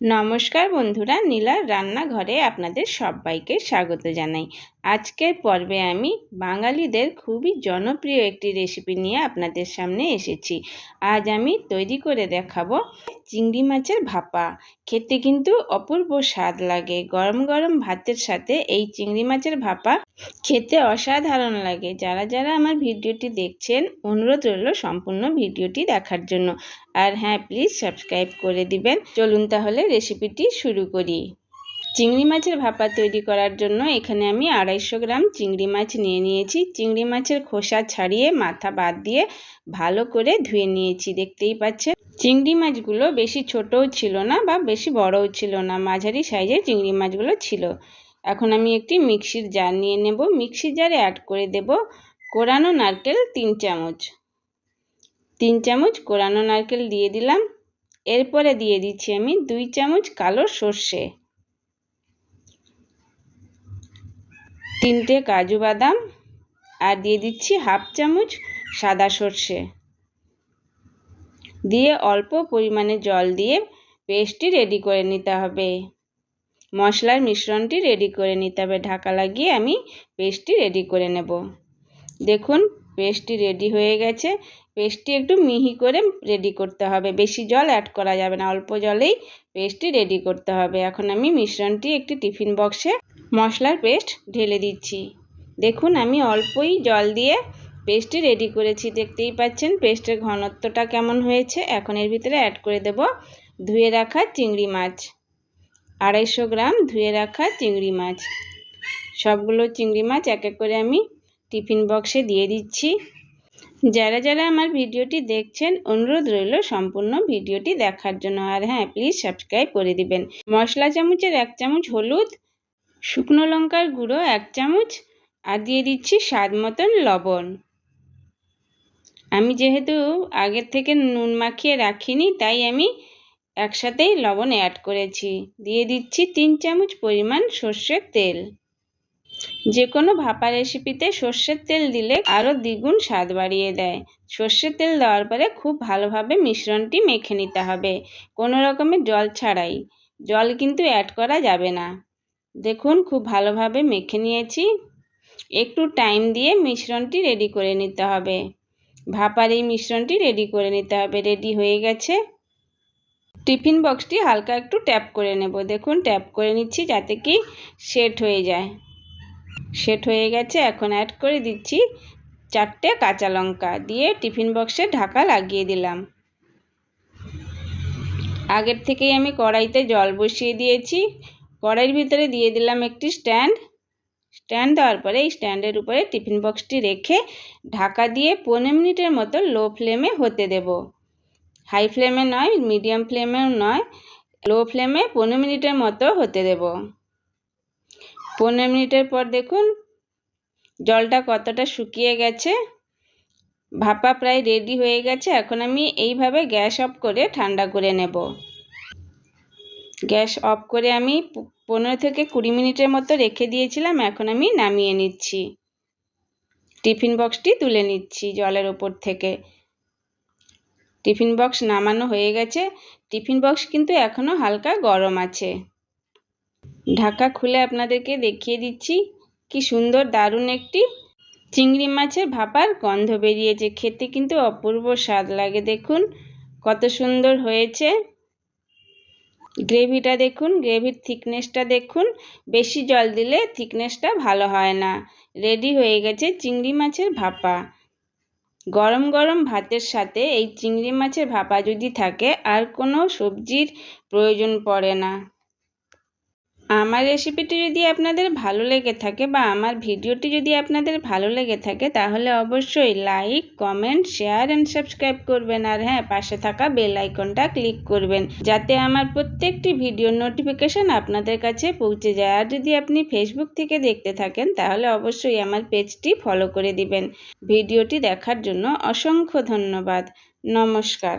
নমস্কার বন্ধুরা নীলার রান্নাঘরে আপনাদের সবাইকে স্বাগত জানাই। আজকের পর্বে আমি বাঙালিদের খুবই জনপ্রিয় একটি রেসিপি নিয়ে আপনাদের সামনে এসেছি। আজ আমি তৈরি করে দেখাবো চিংড়ি মাছের ভাপা। খেতে কিন্তু অপূর্ব স্বাদ লাগে। গরম গরম ভাতের সাথে এই চিংড়ি মাছের ভাপা খেতে অসাধারণ লাগে। যারা যারা আমার ভিডিওটি দেখছেন, অনুরোধ রইল সম্পূর্ণ ভিডিওটি দেখার জন্য। আর হ্যাঁ প্লিজ সাবস্ক্রাইব করে দিবেন। চলুন তাহলে রেসিপিটি শুরু করি। চিংড়ি মাছের ভাপা তৈরি করার জন্য এখানে আমি আড়াইশো গ্রাম চিংড়ি মাছ নিয়ে নিয়েছি। চিংড়ি মাছের খোসা ছাড়িয়ে মাথা বাদ দিয়ে ভালো করে ধুয়ে নিয়েছি, দেখতেই পাচ্ছেন। চিংড়ি মাছগুলো বেশি ছোটও ছিল না বা বেশি বড়ও ছিল না, মাঝারি সাইজের চিংড়ি মাছগুলো ছিল। এখন আমি একটি মিক্সির জার নিয়ে নেব। মিক্সির জারে অ্যাড করে দেব কোরানো নারকেল তিন চামচ। তিন চামচ কোরানো নারকেল দিয়ে দিলাম। এরপরে দিয়ে দিচ্ছি আমি দুই চামচ কালো সর্ষে। তিনটে কাজু বাদাম আর দিয়ে দিচ্ছি হাফ চামচ সাদা সর্ষে। দিয়ে অল্প পরিমাণে জল দিয়ে পেস্টটি রেডি করে নিতে হবে। মশলার মিশ্রণটি রেডি করে নিতে হবে। ঢাকা লাগিয়ে আমি পেস্টটি রেডি করে নেব। দেখুন পেস্টটি রেডি হয়ে গেছে। পেস্টটি একটু মিহি করে রেডি করতে হবে। বেশি জল অ্যাড করা যাবে না, অল্প জলেই পেস্টটি রেডি করতে হবে। এখন আমি মিশ্রণটি একটি টিফিন বক্সে মশলার পেস্ট ঢেলে দিচ্ছি। দেখুন, আমি অল্পই জল দিয়ে পেস্টটি রেডি করেছি। দেখতেই পাচ্ছেন, পেস্টের ঘনত্বটা কেমন হয়েছে। এখন এর ভিতরে অ্যাড করে দেব ধুয়ে রাখা চিংড়ি মাছ। আড়াইশো গ্রাম ধুয়ে রাখা চিংড়ি মাছ। সবগুলো চিংড়ি মাছ এক এক করে আমি টিফিন বক্সে দিয়ে দিচ্ছি। যারা যারা আমার ভিডিওটি দেখছেন, অনুরোধ রইল সম্পূর্ণ ভিডিওটি দেখার জন্য। আর হ্যাঁ প্লিজ সাবস্ক্রাইব করে দিবেন। মশলা চামচের এক চামচ হলুদ, শুকনো লঙ্কার গুঁড়ো এক চামচ, আর দিয়ে দিচ্ছি স্বাদ মতন লবণ। আমি যেহেতু আগের থেকে নুন মাখিয়ে রাখিনি, তাই আমি একসাথেই লবণ অ্যাড করেছি। দিয়ে দিচ্ছি তিন চামচ পরিমাণ সর্ষের তেল। যে কোনো ভাপা রেসিপিতে সর্ষের তেল দিলে আরও দ্বিগুণ স্বাদ বাড়িয়ে দেয়। সর্ষের তেল দেওয়ার পরে খুব ভালোভাবে মিশ্রণটি মেখে নিতে হবে। কোনো রকমের জল ছাড়াই। জল কিন্তু অ্যাড করা যাবে না। দেখুন, খুব ভালোভাবে মেখে নিয়েছি। একটু টাইম দিয়ে মিশ্রণটি রেডি করে নিতে হবে। ভাপার এই মিশ্রণটি রেডি করে নিতে হবে। রেডি হয়ে গেছে। টিফিন বক্সটি হালকা একটু ট্যাপ করে নেব। দেখুন ট্যাপ করে নিচ্ছি যাতে কি সেট হয়ে যায়। সেট হয়ে গেছে, এখন অ্যাড করে দিচ্ছি চারটে কাঁচা লঙ্কা দিয়ে টিফিন বক্সে ঢাকা লাগিয়ে দিলাম। আগের থেকেই আমি কড়াইতে জল বসিয়ে দিয়েছি। কড়াইয়ের ভিতরে দিয়ে দিলাম একটি স্ট্যান্ড। স্ট্যান্ড দেওয়ার পরে এই স্ট্যান্ডের উপরে টিফিন বক্সটি রেখে ঢাকা দিয়ে পনেরো মিনিটের মতো লো ফ্লেমে হতে দেব। হাই ফ্লেমে নয় মিডিয়াম ফ্লেমেও নয় লো ফ্লেমে পনেরো মিনিটের মতো হতে দেব। পনেরো মিনিটের পর দেখুন, জলটা কতটা শুকিয়ে গেছে। ভাপা প্রায় রেডি হয়ে গেছে। এখন আমি এইভাবে গ্যাস অফ করে ঠান্ডা করে নেব। গ্যাস অফ করে আমি পনেরো থেকে কুড়ি মিনিটের মতো রেখে দিয়েছিলাম। এখন আমি নামিয়ে নিচ্ছি। টিফিন বক্সটি তুলে নিচ্ছি জলের ওপর থেকে। টিফিন বক্স নামানো হয়ে গেছে। টিফিন বক্স কিন্তু এখনও হালকা গরম আছে। ঢাকা খুলে আপনাদেরকে দেখিয়ে দিচ্ছি কি সুন্দর দারুণ একটি চিংড়ি মাছের ভাপার গন্ধ বেরিয়েছে। খেতে কিন্তু অপূর্ব স্বাদ লাগে দেখুন, কত সুন্দর হয়েছে। গ্রেভিটা দেখুন, গ্রেভির থিকনেসটা দেখুন, বেশি জল দিলে থিকনেসটা ভালো হয় না। রেডি হয়ে গেছে চিংড়ি মাছের ভাপা। গরম গরম ভাতের সাথে এই চিংড়ি মাছের ভাপা যদি থাকে, আর কোনো সবজির প্রয়োজন পড়ে না। আমার রেসিপিটি যদি আপনাদের ভালো লেগে থাকে বা আমার ভিডিওটি যদি আপনাদের ভালো লেগে থাকে, তাহলে অবশ্যই like comment share and subscribe করবেন। আর হ্যাঁ পাশে থাকা বেল আইকনটা ক্লিক করবেন, যাতে আমার প্রত্যেকটি ভিডিওর নোটিফিকেশান আপনাদের কাছে পৌঁছে যায়। আর যদি আপনি ফেসবুক থেকে দেখতে থাকেন, তাহলে অবশ্যই আমার পেজটি ফলো করে দিবেন। ভিডিওটি দেখার জন্য অসংখ্য ধন্যবাদ। নমস্কার।